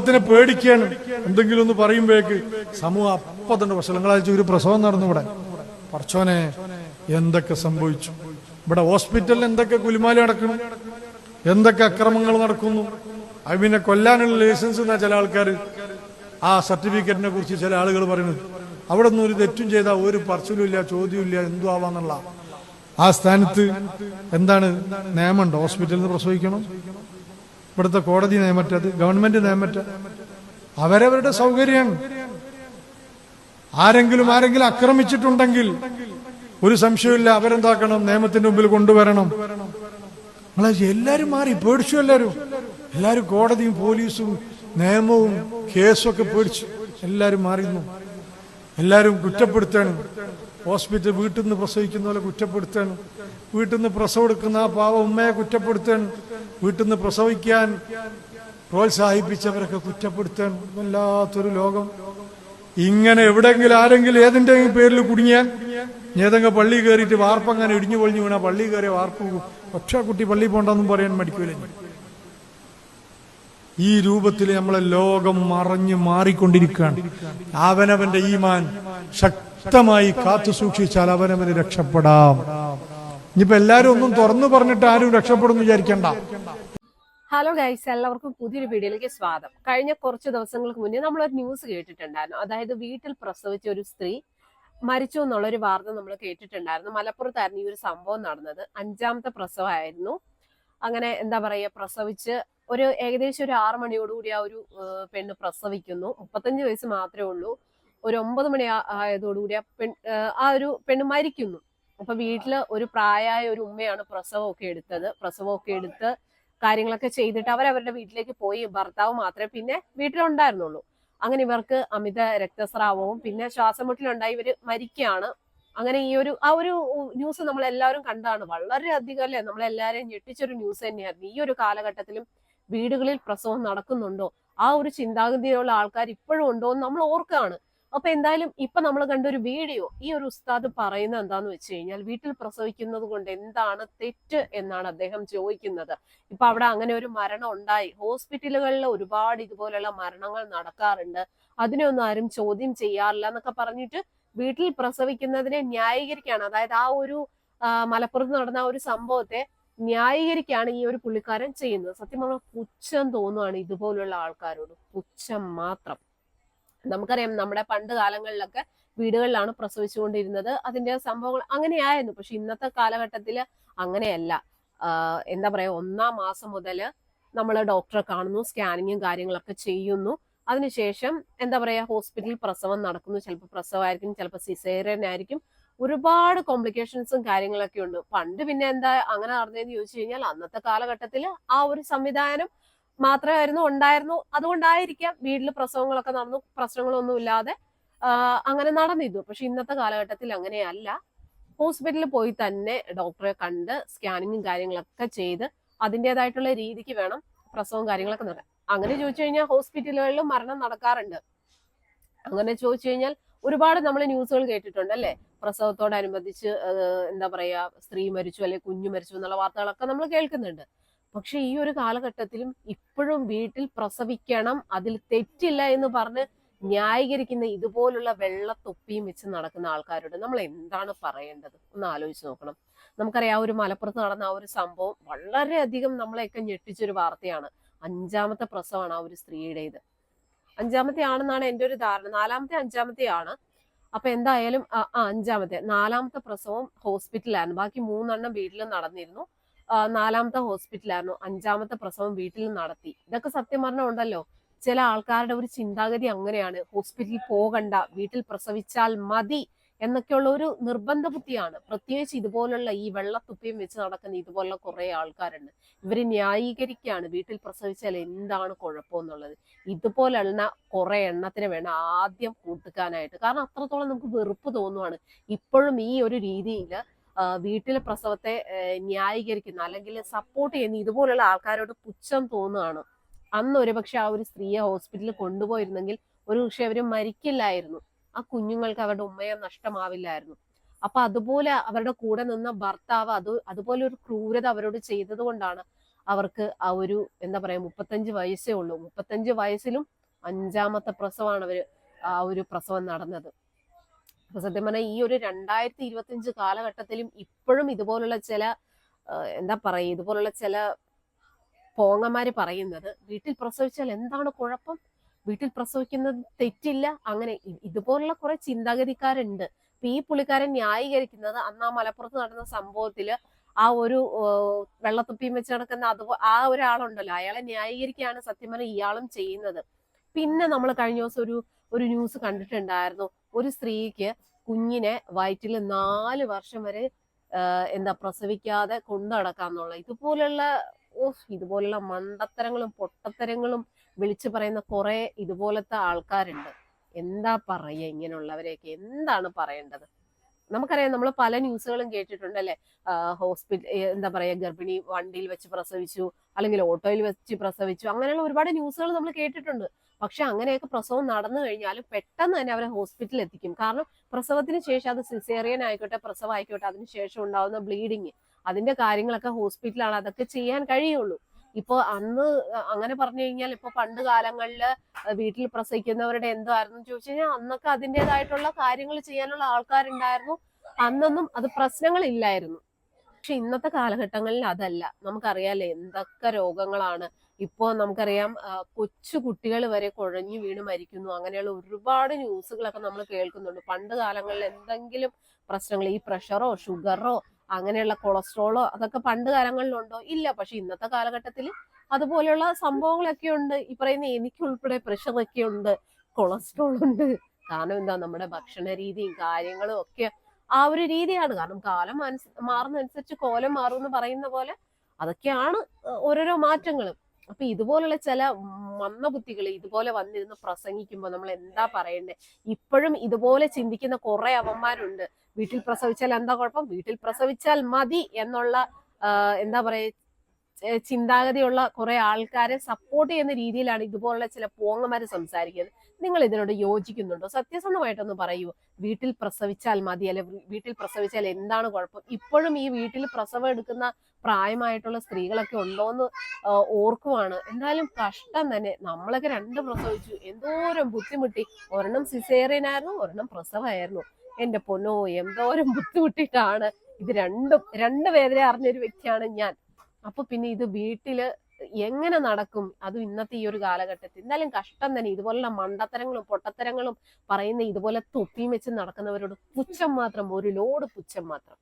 സമൂഹത്തിനെ പേടിക്കുകയാണ്. എന്തെങ്കിലും ഒന്ന് പറയുമ്പോഴേക്ക് സമൂഹം അപ്പൊ തന്നെ പക്ഷെ ഒരു പ്രസവം നടന്നു ഇവിടെ. പറച്ചോനെ എന്തൊക്കെ സംഭവിച്ചു? ഇവിടെ ഹോസ്പിറ്റലിൽ എന്തൊക്കെ കുലിമാല നടക്കുന്നു? എന്തൊക്കെ അക്രമങ്ങൾ നടക്കുന്നു? അവിനെ കൊല്ലാനുള്ള ലൈസൻസ് എന്നാ ചില ആൾക്കാർ ആ സർട്ടിഫിക്കറ്റിനെ കുറിച്ച് ചില ആളുകൾ പറയുന്നത്. അവിടെ നിന്ന് ഒരു തെറ്റും ചെയ്താൽ ഒരു പറച്ചിലും ഇല്ല ചോദ്യവും ഇല്ല എന്തു ആവാന്നുള്ള ആ സ്ഥാനത്ത് എന്താണ് നിയമമുണ്ടോ ഹോസ്പിറ്റലിൽ നിന്ന് പ്രസവിക്കണം? ഇവിടുത്തെ കോടതി നിയമറ്റത് ഗവൺമെന്റ് നിയമറ്റ അവരവരുടെ സൗകര്യമാണ് ആരെങ്കിലും ആരെങ്കിലും ആക്രമിച്ചിട്ടുണ്ടെങ്കിൽ ഒരു സംശയമില്ല അവരെന്താക്കണം? നിയമത്തിന്റെ മുമ്പിൽ കൊണ്ടുവരണം. എല്ലാരും മാറി. പേടിച്ചു എല്ലാരും. എല്ലാരും കോടതിയും പോലീസും നിയമവും കേസും ഒക്കെ പേടിച്ചു. എല്ലാരും മാറിയിരുന്നു എല്ലാരും കുറ്റപ്പെടുത്തണം. ഹോസ്പിറ്റൽ വീട്ടിൽ നിന്ന് പ്രസവിക്കുന്ന പോലെ കുറ്റപ്പെടുത്തണം. വീട്ടിൽ നിന്ന് പ്രസവം എടുക്കുന്ന ആ പാവ ഉമ്മയെ കുറ്റപ്പെടുത്തണം. വീട്ടിൽ നിന്ന് പ്രസവിക്കാൻ പ്രോത്സാഹിപ്പിച്ചവരൊക്കെ കുറ്റപ്പെടുത്തണം. വല്ലാത്തൊരു ലോകം. ഇങ്ങനെ എവിടെങ്കിലും ആരെങ്കിലും ഏതിന്റെ പേരിൽ കുടുങ്ങിയാൽ ഏതെങ്കിലും പള്ളി കയറിയിട്ട് വാർപ്പ് അങ്ങനെ ഇടിഞ്ഞു പൊളിഞ്ഞു വീണാൽ പള്ളി കയറിയ വാർപ്പ് പക്ഷേ കുട്ടി പള്ളി പോണ്ടെന്നും പറയാൻ മടിക്കൂല. ഈ രൂപത്തിൽ നമ്മളെ ലോകം മറഞ്ഞു മാറിക്കൊണ്ടിരിക്കുകയാണ്. അവനവന്റെ ഈമാൻ ശക്തമായി കാത്തു സൂക്ഷിച്ചാൽ അവനവന് രക്ഷപ്പെടാം. ഇനിയിപ്പോ എല്ലാരും ഒന്നും തുറന്നു പറഞ്ഞിട്ട് ആരും രക്ഷപ്പെടുന്നു വിചാരിക്കണ്ട. ഹലോ ഗൈസ് എല്ലാവർക്കും പുതിയൊരു വീഡിയോയിലേക്ക് സ്വാഗതം. കഴിഞ്ഞ കുറച്ച് ദിവസങ്ങൾക്ക് മുന്നേ ഒരു ന്യൂസ് കേട്ടിട്ടുണ്ടായിരുന്നു. അതായത് വീട്ടിൽ പ്രസവിച്ച ഒരു സ്ത്രീ മരിച്ചു എന്നുള്ളൊരു വാർത്ത നമ്മൾ കേട്ടിട്ടുണ്ടായിരുന്നു. മലപ്പുറത്തായിരുന്നു ഈ ഒരു സംഭവം നടന്നത്. അഞ്ചാമത്തെ പ്രസവമായിരുന്നു. അങ്ങനെ എന്താ പറയുക പ്രസവിച്ച് ഒരു ഏകദേശം ഒരു ആറു മണിയോടുകൂടി ആ ഒരു പെണ്ണ് പ്രസവിക്കുന്നു. മുപ്പത്തഞ്ച് വയസ്സ് മാത്രമേ ഉള്ളൂ. ഒരു ഒമ്പത് മണി ആയതോടുകൂടി ആ പെൺ ആ ഒരു പെണ്ണ് മരിക്കുന്നു. അപ്പൊ വീട്ടിൽ ഒരു പ്രായമായ ഒരു ഉമ്മയാണ് പ്രസവമൊക്കെ എടുത്തത്. പ്രസവമൊക്കെ എടുത്ത് കാര്യങ്ങളൊക്കെ ചെയ്തിട്ട് അവരവരുടെ വീട്ടിലേക്ക് പോയി. ഭർത്താവ് മാത്രമേ പിന്നെ വീട്ടിലുണ്ടായിരുന്നുള്ളൂ. അങ്ങനെ ഇവർക്ക് അമിത രക്തസ്രാവവും പിന്നെ ശ്വാസമുട്ടിലുണ്ടായി ഇവർ മരിക്കുകയാണ്. അങ്ങനെ ഈ ഒരു ആ ഒരു ന്യൂസ് നമ്മൾ എല്ലാവരും കണ്ടാണ്. വളരെയധികം അല്ലേ? നമ്മളെല്ലാരെയും ഞെട്ടിച്ചൊരു ന്യൂസ് തന്നെയായിരുന്നു. ഈ ഒരു കാലഘട്ടത്തിലും വീടുകളിൽ പ്രസവം നടക്കുന്നുണ്ടോ? ആ ഒരു ചിന്താഗതിയുള്ള ആൾക്കാർ ഇപ്പോഴും ഉണ്ടോ എന്ന് നമ്മൾ ഓർക്കുകയാണ് അപ്പൊ എന്തായാലും ഇപ്പൊ നമ്മൾ കണ്ട ഒരു വീഡിയോ. ഈ ഒരു ഉസ്താദ് പറയുന്ന എന്താന്ന് വെച്ച് കഴിഞ്ഞാൽ വീട്ടിൽ പ്രസവിക്കുന്നത് കൊണ്ട് എന്താണ് തെറ്റ് എന്നാണ് അദ്ദേഹം ചോദിക്കുന്നത്. ഇപ്പൊ അവിടെ അങ്ങനെ ഒരു മരണം ഉണ്ടായി. ഹോസ്പിറ്റലുകളിൽ ഒരുപാട് ഇതുപോലെയുള്ള മരണങ്ങൾ നടക്കാറുണ്ട്. അതിനെ ഒന്നും ആരും ചോദ്യം ചെയ്യാറില്ല എന്നൊക്കെ പറഞ്ഞിട്ട് വീട്ടിൽ പ്രസവിക്കുന്നതിനെ ന്യായീകരിക്കുകയാണ്. അതായത് ആ ഒരു മലപ്പുറത്ത് നടന്ന ആ ഒരു സംഭവത്തെ ന്യായീകരിക്കുകയാണ് ഈ ഒരു പുള്ളിക്കാരൻ ചെയ്യുന്നത്. സത്യം പറഞ്ഞാൽ പുച്ഛം തോന്നുവാണ് ഇതുപോലുള്ള ആൾക്കാരോട്. പുച്ഛം മാത്രം. നമുക്കറിയാം നമ്മുടെ പണ്ട് കാലങ്ങളിലൊക്കെ വീടുകളിലാണ് പ്രസവിച്ചുകൊണ്ടിരുന്നത്. അതിന്റെ സംഭവങ്ങൾ അങ്ങനെയായിരുന്നു. പക്ഷെ ഇന്നത്തെ കാലഘട്ടത്തിൽ അങ്ങനെയല്ല. എന്താ പറയാ ഒന്നാം മാസം മുതൽ നമ്മൾ ഡോക്ടറെ കാണുന്നു സ്കാനിങ്ങും കാര്യങ്ങളൊക്കെ ചെയ്യുന്നു. അതിനുശേഷം എന്താ പറയാ ഹോസ്പിറ്റലിൽ പ്രസവം നടക്കുന്നു. ചിലപ്പോൾ പ്രസവമായിരിക്കും ചിലപ്പോൾ സിസേറിയൻ ആയിരിക്കും. ഒരുപാട് കോംപ്ലിക്കേഷൻസും കാര്യങ്ങളൊക്കെ ഉണ്ട്. പണ്ട് പിന്നെ എന്താ അങ്ങനെ നടന്നതെന്ന് ചോദിച്ചു കഴിഞ്ഞാൽ അന്നത്തെ കാലഘട്ടത്തിൽ ആ ഒരു സംവിധാനം മാത്രമായിരുന്നു ഉണ്ടായിരുന്നു. അതുകൊണ്ടായിരിക്കാം വീട്ടിൽ പ്രസവങ്ങളൊക്കെ നടന്നു പ്രശ്നങ്ങളൊന്നും ഇല്ലാതെ അങ്ങനെ നടന്നിരുന്നു പക്ഷെ ഇന്നത്തെ കാലഘട്ടത്തിൽ അങ്ങനെയല്ല. ഹോസ്പിറ്റലിൽ പോയി തന്നെ ഡോക്ടറെ കണ്ട് സ്കാനിങ്ങും കാര്യങ്ങളൊക്കെ ചെയ്ത് അതിന്റെതായിട്ടുള്ള രീതിക്ക് വേണം പ്രസവവും കാര്യങ്ങളൊക്കെ നടക്കാൻ അങ്ങനെ ചോദിച്ചു കഴിഞ്ഞാൽ ഹോസ്പിറ്റലുകളിലും മരണം നടക്കാറുണ്ട്. അങ്ങനെ ചോദിച്ചു കഴിഞ്ഞാൽ ഒരുപാട് നമ്മൾ ന്യൂസുകൾ കേട്ടിട്ടുണ്ട് അല്ലെ? പ്രസവത്തോടനുബന്ധിച്ച് എന്താ പറയാ സ്ത്രീ മരിച്ചു അല്ലെങ്കിൽ കുഞ്ഞു മരിച്ചു എന്നുള്ള വാർത്തകളൊക്കെ നമ്മൾ കേൾക്കുന്നുണ്ട്. പക്ഷെ ഈ ഒരു കാലഘട്ടത്തിലും ഇപ്പോഴും വീട്ടിൽ പ്രസവിക്കണം അതിൽ തെറ്റില്ല എന്ന് പറഞ്ഞ് ന്യായീകരിക്കുന്ന ഇതുപോലുള്ള വെള്ള തൊപ്പിയും വെച്ച് നടക്കുന്ന ആൾക്കാരോട് നമ്മൾ എന്താണ് പറയേണ്ടത്? ഒന്ന് ആലോചിച്ച് നോക്കണം. നമുക്കറിയാം ആ ഒരു മലപ്പുറത്ത് നടന്ന ആ ഒരു സംഭവം വളരെയധികം നമ്മളെയൊക്കെ ഞെട്ടിച്ചൊരു വാർത്തയാണ്. അഞ്ചാമത്തെ പ്രസവമാണ് ആ ഒരു സ്ത്രീയുടേത്. അഞ്ചാമത്തെ ആണെന്നാണ് എന്റെ ഒരു ധാരണ. നാലാമത്തെ അഞ്ചാമത്തെ ആണ്. അപ്പൊ എന്തായാലും ആ അഞ്ചാമത്തെ. നാലാമത്തെ പ്രസവം ഹോസ്പിറ്റലായിരുന്നു ബാക്കി മൂന്നെണ്ണം വീട്ടിൽ നടന്നിരുന്നു. നാലാമത്തെ ഹോസ്പിറ്റലായിരുന്നു അഞ്ചാമത്തെ പ്രസവം വീട്ടിൽ നടത്തി. ഇതൊക്കെ സത്യം പറഞ്ഞ ഉണ്ടല്ലോ. ചില ആൾക്കാരുടെ ഒരു ചിന്താഗതി അങ്ങനെയാണ്. ഹോസ്പിറ്റലിൽ പോകണ്ട വീട്ടിൽ പ്രസവിച്ചാൽ മതി. എന്നൊക്കെയുള്ള ഒരു നിർബന്ധ ബുദ്ധിയാണ്. പ്രത്യേകിച്ച് ഇതുപോലുള്ള ഈ വെള്ളത്തുപ്പിയും വെച്ച് നടക്കുന്ന ഇതുപോലുള്ള കുറെ ആൾക്കാരുണ്ട്. ഇവർ ന്യായീകരിക്കുകയാണ് വീട്ടിൽ പ്രസവിച്ചാൽ എന്താണ് കുഴപ്പമെന്നുള്ളത്. ഇതുപോലെയുള്ള കുറെ എണ്ണത്തിന് വേണം ആദ്യം കൂട്ടുക്കാനായിട്ട്. കാരണം അത്രത്തോളം നമുക്ക് വെറുപ്പ് തോന്നുവാണ്. ഇപ്പോഴും ഈ ഒരു രീതിയിൽ വീട്ടിലെ പ്രസവത്തെ ന്യായീകരിക്കുന്ന അല്ലെങ്കിൽ സപ്പോർട്ട് ചെയ്യുന്ന ഇതുപോലുള്ള ആൾക്കാരോട് പുച്ഛം തോന്നുകയാണ്. അന്ന് ഒരുപക്ഷെ ആ ഒരു സ്ത്രീയെ ഹോസ്പിറ്റലിൽ കൊണ്ടുപോയിരുന്നെങ്കിൽ ഒരു പക്ഷെ മരിക്കില്ലായിരുന്നു. ആ കുഞ്ഞുങ്ങൾക്ക് അവരുടെ ഉമ്മയെ നഷ്ടമാവില്ലായിരുന്നു. അപ്പൊ അതുപോലെ അവരുടെ കൂടെ നിന്ന ഭർത്താവ് അത് അതുപോലെ ഒരു ക്രൂരത അവരോട് ചെയ്തത് കൊണ്ടാണ് അവർക്ക് ആ ഒരു എന്താ പറയാ മുപ്പത്തഞ്ച് വയസ്സേ ഉള്ളൂ. മുപ്പത്തഞ്ച് വയസ്സിലും അഞ്ചാമത്തെ പ്രസവമാണ് അവർ ആ ഒരു പ്രസവം നടന്നത്. അപ്പൊ സത്യം പറഞ്ഞാൽ ഈ ഒരു രണ്ടായിരത്തി ഇരുപത്തിയഞ്ച് കാലഘട്ടത്തിലും ഇപ്പോഴും ഇതുപോലുള്ള ചില എന്താ പറയുക ഇതുപോലുള്ള ചില പോങ്ങന്മാര് പറയുന്നത് വീട്ടിൽ പ്രസവിച്ചാൽ എന്താണ് കുഴപ്പം? വീട്ടിൽ പ്രസവിക്കുന്നത് തെറ്റില്ല. അങ്ങനെ ഇതുപോലുള്ള കുറെ ചിന്താഗതിക്കാരുണ്ട്. ഇപ്പൊ ഈ പുള്ളിക്കാരൻ ന്യായീകരിക്കുന്നത് അന്ന് ആ മലപ്പുറത്ത് നടന്ന സംഭവത്തിൽ ആ ഒരു വെള്ളത്തുപ്പിയും വെച്ച് നടക്കുന്ന അതുപോ ആ ഒരാളുണ്ടല്ലോ. അയാളെ ന്യായീകരിക്കുകയാണ് സത്യം പറഞ്ഞാൽ ഇയാളും ചെയ്യുന്നത്. പിന്നെ നമ്മൾ കഴിഞ്ഞ ദിവസം ഒരു ഒരു ന്യൂസ് കണ്ടിട്ടുണ്ടായിരുന്നു. ഒരു സ്ത്രീക്ക് കുഞ്ഞിനെ വയറ്റിൽ നാല് വർഷം വരെ എന്താ പ്രസവിക്കാതെ കൊണ്ടു നടക്കാന്നുള്ള ഇതുപോലുള്ള ഓഹ് ഇതുപോലുള്ള മണ്ടത്തരങ്ങളും പൊട്ടത്തരങ്ങളും വിളിച്ചു പറയുന്ന കുറെ ഇതുപോലത്തെ ആൾക്കാരുണ്ട്. എന്താ പറയുക ഇങ്ങനെയുള്ളവരെയൊക്കെ? എന്താണ് പറയേണ്ടത്? നമുക്കറിയാം നമ്മൾ പല ന്യൂസുകളും കേട്ടിട്ടുണ്ട് അല്ലെ ഹോസ്പിറ്റൽ എന്താ പറയാ ഗർഭിണി വണ്ടിയിൽ വെച്ച് പ്രസവിച്ചു അല്ലെങ്കിൽ ഓട്ടോയിൽ വെച്ച് പ്രസവിച്ചു അങ്ങനെയുള്ള ഒരുപാട് ന്യൂസുകൾ നമ്മൾ കേട്ടിട്ടുണ്ട്. പക്ഷെ അങ്ങനെയൊക്കെ പ്രസവം നടന്നു കഴിഞ്ഞാലും പെട്ടെന്ന് തന്നെ അവരെ ഹോസ്പിറ്റലിൽ എത്തിക്കും. കാരണം പ്രസവത്തിന് ശേഷം അത് സിസേറിയൻ ആയിക്കോട്ടെ പ്രസവം ആയിക്കോട്ടെ അതിന് ശേഷം ഉണ്ടാകുന്ന ബ്ലീഡിങ് അതിന്റെ കാര്യങ്ങളൊക്കെ ഹോസ്പിറ്റലാണ്. അതൊക്കെ ചെയ്യാൻ കഴിയുള്ളൂ. ഇപ്പൊ അന്ന് അങ്ങനെ പറഞ്ഞു കഴിഞ്ഞാൽ ഇപ്പൊ പണ്ട് കാലങ്ങളിൽ വീട്ടിൽ പ്രസവിക്കുന്നവരുടെ എന്തായിരുന്നു ചോദിച്ചു കഴിഞ്ഞാൽ അന്നൊക്കെ അതിന്റെതായിട്ടുള്ള കാര്യങ്ങൾ ചെയ്യാനുള്ള ആൾക്കാരുണ്ടായിരുന്നു. അന്നൊന്നും അത് പ്രശ്നങ്ങളില്ലായിരുന്നു. പക്ഷെ ഇന്നത്തെ കാലഘട്ടങ്ങളിൽ അതല്ല. നമുക്കറിയാലേ എന്തൊക്കെ രോഗങ്ങളാണ്. ഇപ്പോ നമുക്കറിയാം കൊച്ചു കുട്ടികൾ വരെ കുഴഞ്ഞു വീണ് മരിക്കുന്നു. അങ്ങനെയുള്ള ഒരുപാട് ന്യൂസുകളൊക്കെ നമ്മൾ കേൾക്കുന്നുണ്ട്. പണ്ട് കാലങ്ങളിൽ എന്തെങ്കിലും പ്രശ്നങ്ങൾ ഈ പ്രഷറോ ഷുഗറോ അങ്ങനെയുള്ള കൊളസ്ട്രോളോ അതൊക്കെ പണ്ട് കാലങ്ങളിലുണ്ടോ? ഇല്ല. പക്ഷെ ഇന്നത്തെ കാലഘട്ടത്തിൽ അതുപോലെയുള്ള സംഭവങ്ങളൊക്കെ ഉണ്ട്. ഈ പറയുന്ന എനിക്കുൾപ്പെടെ ഉൾപ്പെടെ ഒക്കെ ഉണ്ട്. കൊളസ്ട്രോൾ ഉണ്ട്. കാരണം എന്താ? നമ്മുടെ ഭക്ഷണ രീതിയും കാര്യങ്ങളും ഒക്കെ ആ ഒരു രീതിയാണ്. കാരണം കാലം മാറുന്നതനുസരിച്ച് കോലം മാറും എന്ന് പറയുന്ന പോലെ അതൊക്കെയാണ് ഓരോരോ മാറ്റങ്ങൾ അപ്പൊ ഇതുപോലുള്ള ചില മന്ദബുദ്ധികൾ ഇതുപോലെ വന്നിരുന്ന് പ്രസംഗിക്കുമ്പോൾ നമ്മൾ എന്താ പറയണ്ടേ? ഇപ്പോഴും ഇതുപോലെ ചിന്തിക്കുന്ന കുറെ അവന്മാരുണ്ട്. വീട്ടിൽ പ്രസവിച്ചാൽ എന്താ കുഴപ്പം? വീട്ടിൽ പ്രസവിച്ചാൽ മതി എന്നുള്ള എന്താ പറയുക ചിന്താഗതിയുള്ള കുറെ ആൾക്കാരെ സപ്പോർട്ട് ചെയ്യുന്ന രീതിയിലാണ് ഇതുപോലുള്ള ചില പോങ്ങമാര് സംസാരിക്കുന്നത്. നിങ്ങൾ ഇതിനോട് യോജിക്കുന്നുണ്ടോ? സത്യസന്ധമായിട്ടൊന്ന് പറയൂ. വീട്ടിൽ പ്രസവിച്ചാൽ മതി അല്ലെ? വീട്ടിൽ പ്രസവിച്ചാൽ എന്താണ് കുഴപ്പം? ഇപ്പോഴും ഈ വീട്ടിൽ പ്രസവം എടുക്കുന്ന പ്രായമായിട്ടുള്ള സ്ത്രീകളൊക്കെ ഉണ്ടോന്ന് ഓർക്കുവാണ്. എന്തായാലും കഷ്ടം തന്നെ. നമ്മളൊക്കെ രണ്ടും പ്രസവിച്ചു. എന്തോരം ബുദ്ധിമുട്ടി. ഒരെണ്ണം സിസേറിയനായിരുന്നു ഒരെണ്ണം പ്രസവമായിരുന്നു എന്റെ പൊന്നോ എന്തോരം ബുദ്ധിമുട്ടിയിട്ടാണ്. ഇത് രണ്ടും രണ്ട് വേദന അറിഞ്ഞൊരു വ്യക്തിയാണ് ഞാൻ. അപ്പൊ പിന്നെ ഇത് വീട്ടിൽ എങ്ങനെ നടക്കും? അതും ഇന്നത്തെ ഈ ഒരു കാലഘട്ടത്തിൽ. എന്തായാലും കഷ്ടം തന്നെ. ഇതുപോലുള്ള മണ്ടത്തരങ്ങളും പൊട്ടത്തരങ്ങളും പറയുന്ന ഇതുപോലെ തൊപ്പിയും വെച്ച് നടക്കുന്നവരോട് പുച്ഛം മാത്രം ഒരു ലോഡ് പുച്ഛം മാത്രം.